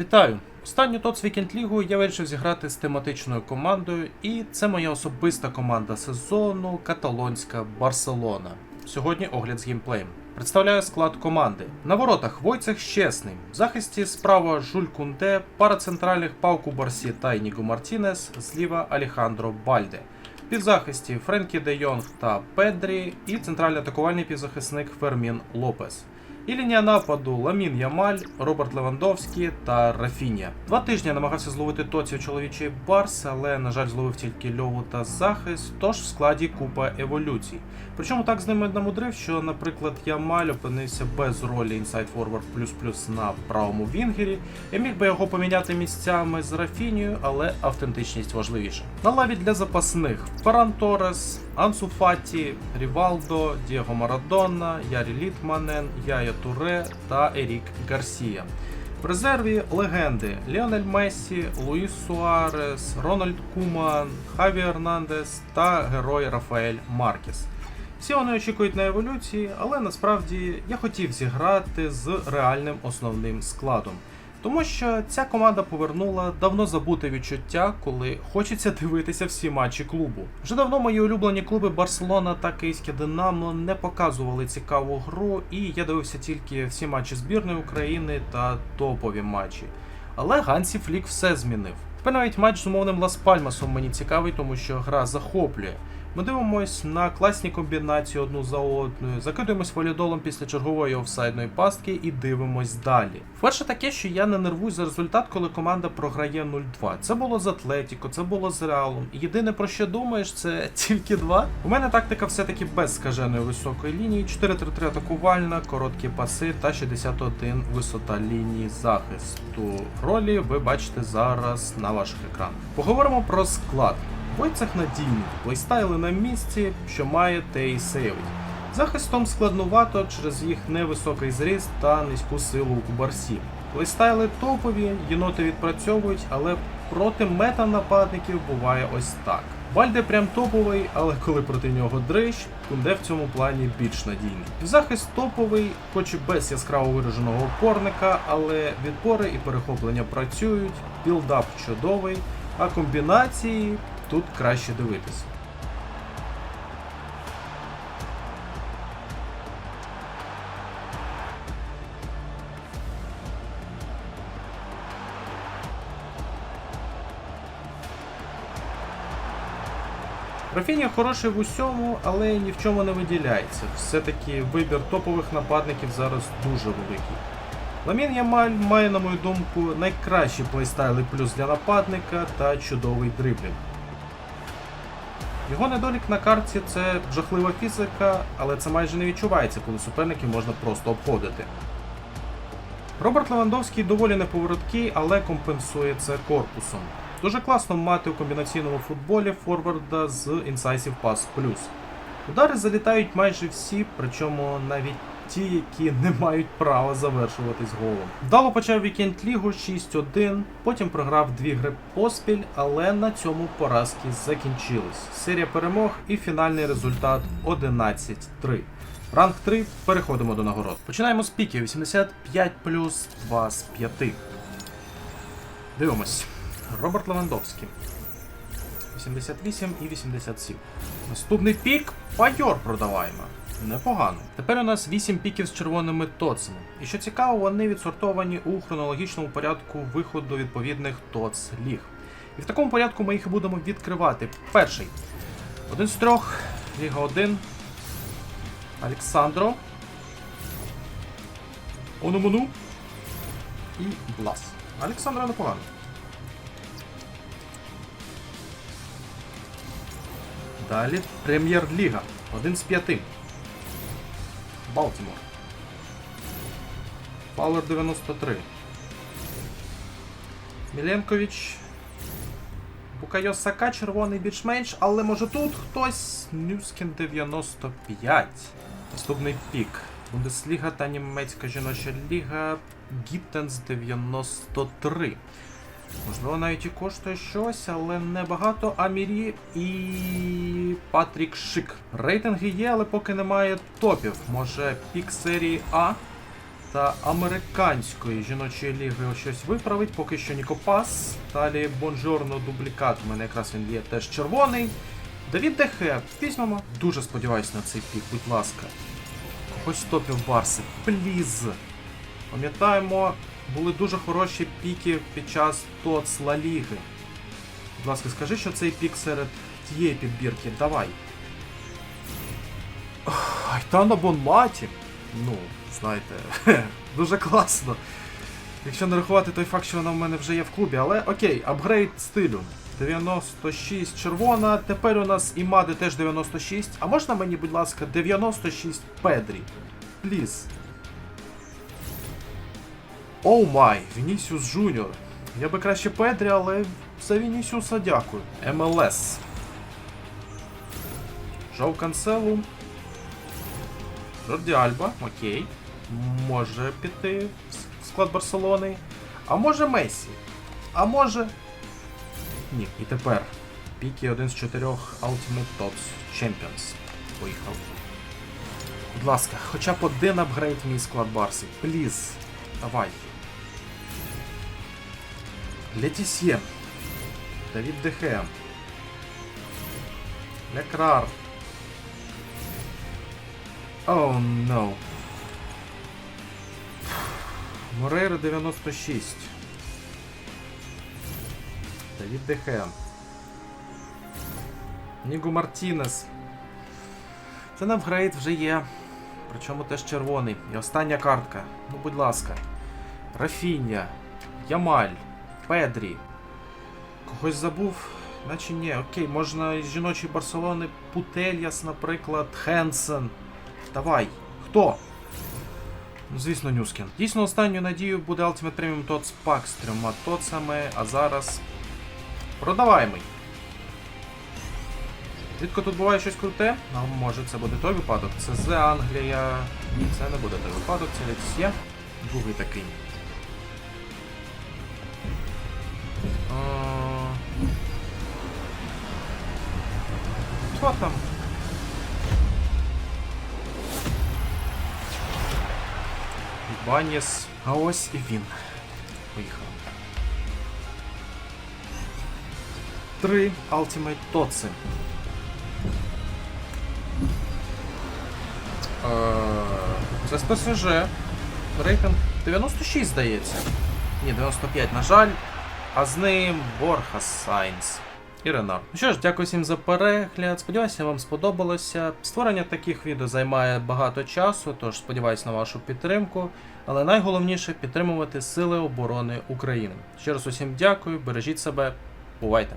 Вітаю! Останню ТОЦ Вікенд Лігу я вирішив зіграти з тематичною командою, і це моя особиста команда сезону Каталонська Барселона. Сьогодні огляд з геймплеєм. Представляю склад команди. На воротах Войцех Щесний. В захисті справа Жуль Кунде, пара центральних Пауку Барсі та Ініго Мартінес, зліва Алехандро Бальде. Півзахисті Френкі Де Йонг та Педрі і центральний атакувальний півзахисник Фермін Лопес. І лінія нападу Ламін Ямаль, Роберт Левандовський та Рафінія. Два тижні я намагався зловити тоці чоловічий барс, але, на жаль, зловив тільки льову та захист, тож в складі купа еволюцій. Причому так з ними намудрив, що, наприклад, Ямаль опинився без ролі Inside Forward плюс-плюс на правому вінгері. Я міг би його поміняти місцями з Рафінією, але автентичність важливіша. На лаві для запасних Ферран Торес, Ансу Фаті, Рівалдо, Дієго Марадона, Ярі Літманен, Яя Туре та Ерік Гарсія. В резерві легенди Ліонель Мессі, Луїс Суарес, Рональд Куман, Хаві Ернандес та герой Рафаель Маркіс. Всі вони очікують на еволюції, але насправді я хотів зіграти з реальним основним складом. Тому що ця команда повернула давно забуте відчуття, коли хочеться дивитися всі матчі клубу. Вже давно мої улюблені клуби Барселона та Київське Динамо не показували цікаву гру, і я дивився тільки всі матчі збірної України та топові матчі. Але Гансі Флік все змінив. Тепер навіть матч з умовним Лас Пальмасом мені цікавий, тому що гра захоплює. Ми дивимось на класні комбінації одну за одною, закидуємось валідолом після чергової офсайдної пастки і дивимось далі. Вперше таке, що я не нервуюсь за результат, коли команда програє 0-2. Це було з Атлетіко, це було з Реалом. Єдине про що думаєш, це тільки два. У мене тактика все-таки без скаженої високої лінії, 4-3-3 атакувальна, короткі паси та 61 висота лінії захисту. Ролі ви бачите зараз на ваших екранах. Поговоримо про склад. Войцех надійний, плейстайли на місці, що має те і сейвить. Захистом складнувато через їх невисокий зріст та низьку силу у барсі. Плейстайли топові, єноти відпрацьовують, але проти мета-нападників буває ось так. Бальде прям топовий, але коли проти нього дрищ, Кунде в цьому плані більш надійний. Захист топовий, хоч і без яскраво вираженого опорника, але відпори і перехоплення працюють, білдап чудовий, а комбінації тут краще дивитися. Рафінія хороший в усьому, але ні в чому не виділяється. Все-таки вибір топових нападників зараз дуже великий. Ламін Ямаль має, на мою думку, найкращі плейстайли плюс для нападника та чудовий дриблінг. Його недолік на карті це жахлива фізика, але це майже не відчувається, коли суперників можна просто обходити. Роберт Левандовський доволі неповороткий, але компенсує це корпусом. Дуже класно мати у комбінаційному футболі форварда з Incisive Pass Plus. Удари залітають майже всі, причому навіть ті, які не мають права завершуватись голом. Вдало почав вікенд лігу 6-1, потім програв дві гри поспіль, але на цьому поразки закінчились. Серія перемог і фінальний результат 11-3. Ранг 3, переходимо до нагород. Починаємо з піків 85 плюс 2 з 5. Дивимось. Роберт Левандовський. 88 і 87. Наступний пік Пайор продаваємо. Непогано. Тепер у нас 8 піків з червоними тоцами. І що цікаво, вони відсортовані у хронологічному порядку виходу відповідних тоц ліг. І в такому порядку ми їх будемо відкривати. Перший. Один з трьох. Ліга 1. Олександро. Онумуну. І Блас. Олександра непогано. Далі Прем'єр-ліга. Один з п'яти. Балтімор. Фаулер 93. Міленкович. Букайо Сака, червоний більш-менш, але може тут хтось. Нюскін 95. Наступний пік. Бундесліга та німецька жіноча ліга. Гіттенс 93. Можливо, навіть і коштує щось, але небагато. Амірі і Патрік Шик. Рейтинги є, але поки немає топів. Може, пік серії А. та американської жіночої ліги щось виправить. Поки що Нікопас. Далі Бонжорно дублікат. У мене якраз він є теж червоний. Давід Дехе, візьмемо. Дуже сподіваюся на цей пік, будь ласка. Когось топів Барси. Пліз. Пам'ятаємо, були дуже хороші піки під час ТОЦ Ла Ліги. Будь ласка, скажи, що цей пік серед тієї підбірки. Давай. Ох, Айтана Бонматі. Ну, знаєте, дуже класно. Якщо не рахувати той факт, що вона в мене вже є в клубі, але окей, апгрейд стилю. 96 червона, тепер у нас і Мади теж 96. А можна мені, будь ласка, 96 Педрі? Пліз. Оу май, Вінісіус Джуніор. Я би краще Педрі, але за Вінісіуса дякую. МЛС. Жов Канцелу. Жорді Альба, окей. Може піти в склад Барселони. А може Месі. А може. Ні, і тепер. Піки один з чотирьох Ultimate Tops Champions. Поїхав. Будь ласка, хоча б один апгрейд мій склад Барси. Пліз. Давай. Летісьє. Давід Дехе. Лекрар. Оу, oh, no. Морейра 96. Давід Дехе. Нігу Мартінес. Це на апгрейд вже є. Причому теж червоний. І остання картка. Ну, будь ласка. Рафіння. Ямаль. Педрі. Когось забув? Наче ні. Окей, можна із жіночої Барселони Путельяс, наприклад, Хенсен. Давай. Хто? Ну, звісно, Нюскін. Дійсно, останню надію буде Ultimate Premium TOTS Pack з трьома тоцами, а зараз. Продаваємий. Рідко тут буває щось круте, а може це буде той випадок. Це З Англія. Ні, це не буде той випадок, це Летісє. Другий такий. Хто там? Баніс. А ось і він. Поїхав. Три Ultimate Тоци. Е, Це з ПСЖ. Рейтинг 96, здається. Ні, 95, на жаль. А з ним Борха Сайнс. І Ренар. Ну що ж, дякую всім за перегляд. Сподіваюся, вам сподобалося. Створення таких відео займає багато часу, тож сподіваюся на вашу підтримку. Але найголовніше підтримувати Сили оборони України. Ще раз усім дякую, бережіть себе, бувайте!